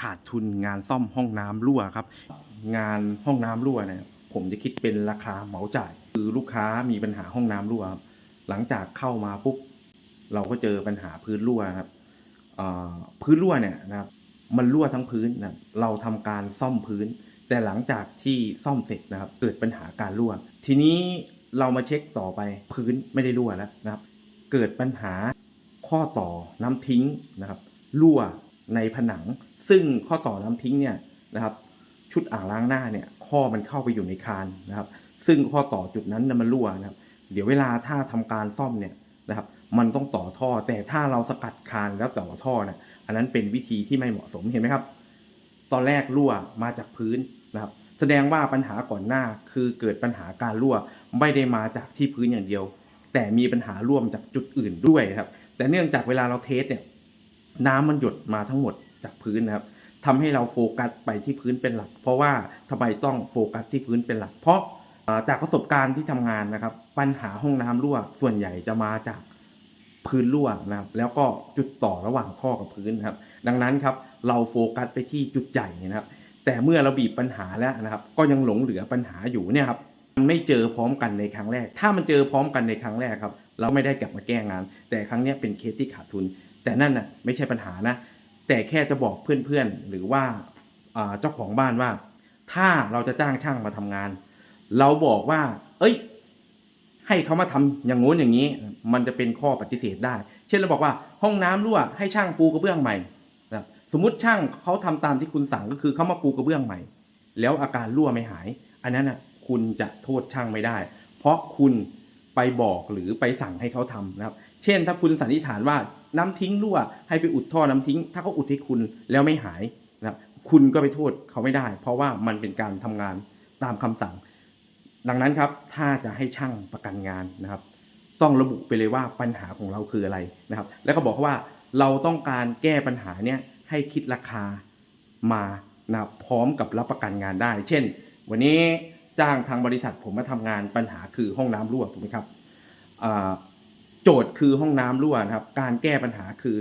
ขาดทุนงานซ่อมห้องน้ำรั่วครับ งานห้องน้ำรั่วเนี่ยผมจะคิดเป็นราคาเหมาจ่าย คือลูกค้ามีปัญหาห้องน้ำรั่วครับหลังจากเข้ามาปุ๊บเราก็เจอปัญหาพื้นรั่วครับพื้นรั่วเนี่ยนะครับมันรั่วทั้งพื้นนะเราทำการซ่อมพื้น แต่หลังจากที่ซ่อมเสร็จนะครับ เกิดปัญหาการรั่ว ทีนี้เรามาเช็คต่อไปพื้นไม่ได้รั่วแล้วนะครับ เกิดปัญหาข้อต่อน้ำทิ้งนะครับ รั่วในผนัง ซึ่งข้อต่อน้ำทิ้งเนี่ยนะครับชุดอ่างล้างหน้าเนี่ยข้อมันเข้าไปอยู่ในคานนะครับ ซึ่งข้อต่อจุดนั้นมันรั่วนะครับ เดี๋ยวเวลาถ้าทำการซ่อมเนี่ยนะครับ มันต้องต่อท่อ แต่ถ้าเราสกัดคานแล้วต่อท่อเนี่ยอันนั้นเป็นวิธีที่ไม่เหมาะสมเห็นไหมครับ ตอนแรกรั่วมาจากพื้นนะครับ แสดงว่าปัญหาก่อนหน้าคือเกิดปัญหาการรั่วไม่ได้มาจากที่พื้นอย่างเดียว แต่มีปัญหาร่วมจากจุดอื่นด้วยครับ แต่เนื่องจากเวลาเราเทสเนี่ย น้ำมันหยดมาทั้งหมด จากพื้นนะครับทำให้เราโฟกัสไปที่พื้นเป็นหลัก เพราะว่าทำไมต้องโฟกัสที่พื้นเป็นหลัก เพราะจากประสบการณ์ที่ทำงานนะครับ ปัญหาห้องน้ำรั่วส่วนใหญ่จะมาจากพื้นรั่วนะครับ แล้วก็จุดต่อระหว่างท่อกับพื้นนะครับ ดังนั้นครับเราโฟกัสไปที่จุดใหญ่นะครับ แต่เมื่อเราบีบปัญหาแล้วนะครับ ก็ยังหลงเหลือปัญหาอยู่เนี่ยครับมันไม่เจอพร้อมกันในครั้งแรก ถ้ามันเจอพร้อมกันในครั้งแรกครับ เราไม่ได้กลับมาแก้งาน แต่ครั้งนี้เป็นเคสที่ขาดทุน แต่นั่นน่ะไม่ใช่ปัญหานะ แต่แค่จะบอกเพื่อนๆ หรือว่าเจ้าของบ้านว่า ถ้าเราจะจ้างช่างมาทำงาน เราบอกว่า เอ้ย ให้เขามาทำอย่างงู้นอย่างนี้ มันจะเป็นข้อปฏิเสธได้ เช่นเราบอกว่าห้องน้ำรั่วให้ช่างปูกระเบื้องใหม่นะสมมติช่างเขาทำตามที่คุณสั่งก็คือเขามาปูกระเบื้องใหม่ แล้วอาการรั่วไม่หาย อันนั้นน่ะคุณจะโทษช่างไม่ได้ เพราะคุณไปบอกหรือไปสั่งให้เขาทำนะครับ เช่นถ้าคุณสันนิษฐานว่า น้ำทิ้งรั่ว ให้ไปอุดท่อน้ำทิ้ง ถ้าเขาอุดให้คุณแล้วไม่หายนะครับคุณก็ไปโทษเขาไม่ได้ เพราะว่ามันเป็นการทำงานตามคำสั่ง ดังนั้นครับถ้าจะให้ช่างประกันงานนะครับ ต้องระบุไปเลยว่าปัญหาของเราคืออะไรนะครับ แล้วก็บอกว่าเราต้องการแก้ปัญหาเนี้ยให้คิดราคามานะครับพร้อมกับรับประกันงานได้ เช่น วันนี้จ้างทางบริษัทผมมาทำงานปัญหาคือห้องน้ำรั่วถูกไหมครับอ่า โจทย์คือห้องน้ำรั่วนะครับ การแก้ปัญหาคือ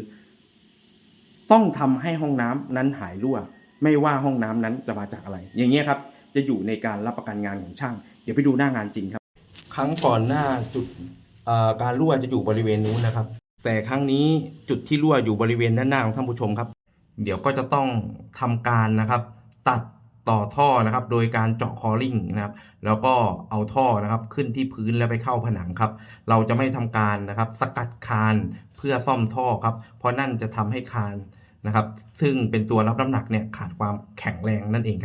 ต้องทำให้ห้องน้ำนั้นหายรั่ว ไม่ว่าห้องน้ำนั้นจะมาจากอะไร อย่างเงี้ยครับ จะอยู่ในการรับประกันงานของช่าง เดี๋ยวไปดูหน้างานจริงครับ ครั้งก่อนหน้าจุดการรั่วจะอยู่บริเวณนู้นนะครับ แต่ครั้งนี้จุดที่รั่วอยู่บริเวณด้านหน้าของท่านผู้ชมครับ เดี๋ยวก็จะต้องทำการนะครับ ตัด ต่อท่อนะครับ โดยการเจาะคอริ่งนะครับ แล้วก็เอาท่อนะครับขึ้นที่พื้นแล้วไปเข้าผนังครับ เราจะไม่ทำการนะครับ สกัดคานเพื่อซ่อมท่อครับ เพราะนั่นจะทำให้คานนะครับ ซึ่งเป็นตัวรับน้ำหนักเนี่ยขาดความแข็งแรงนั่นเอง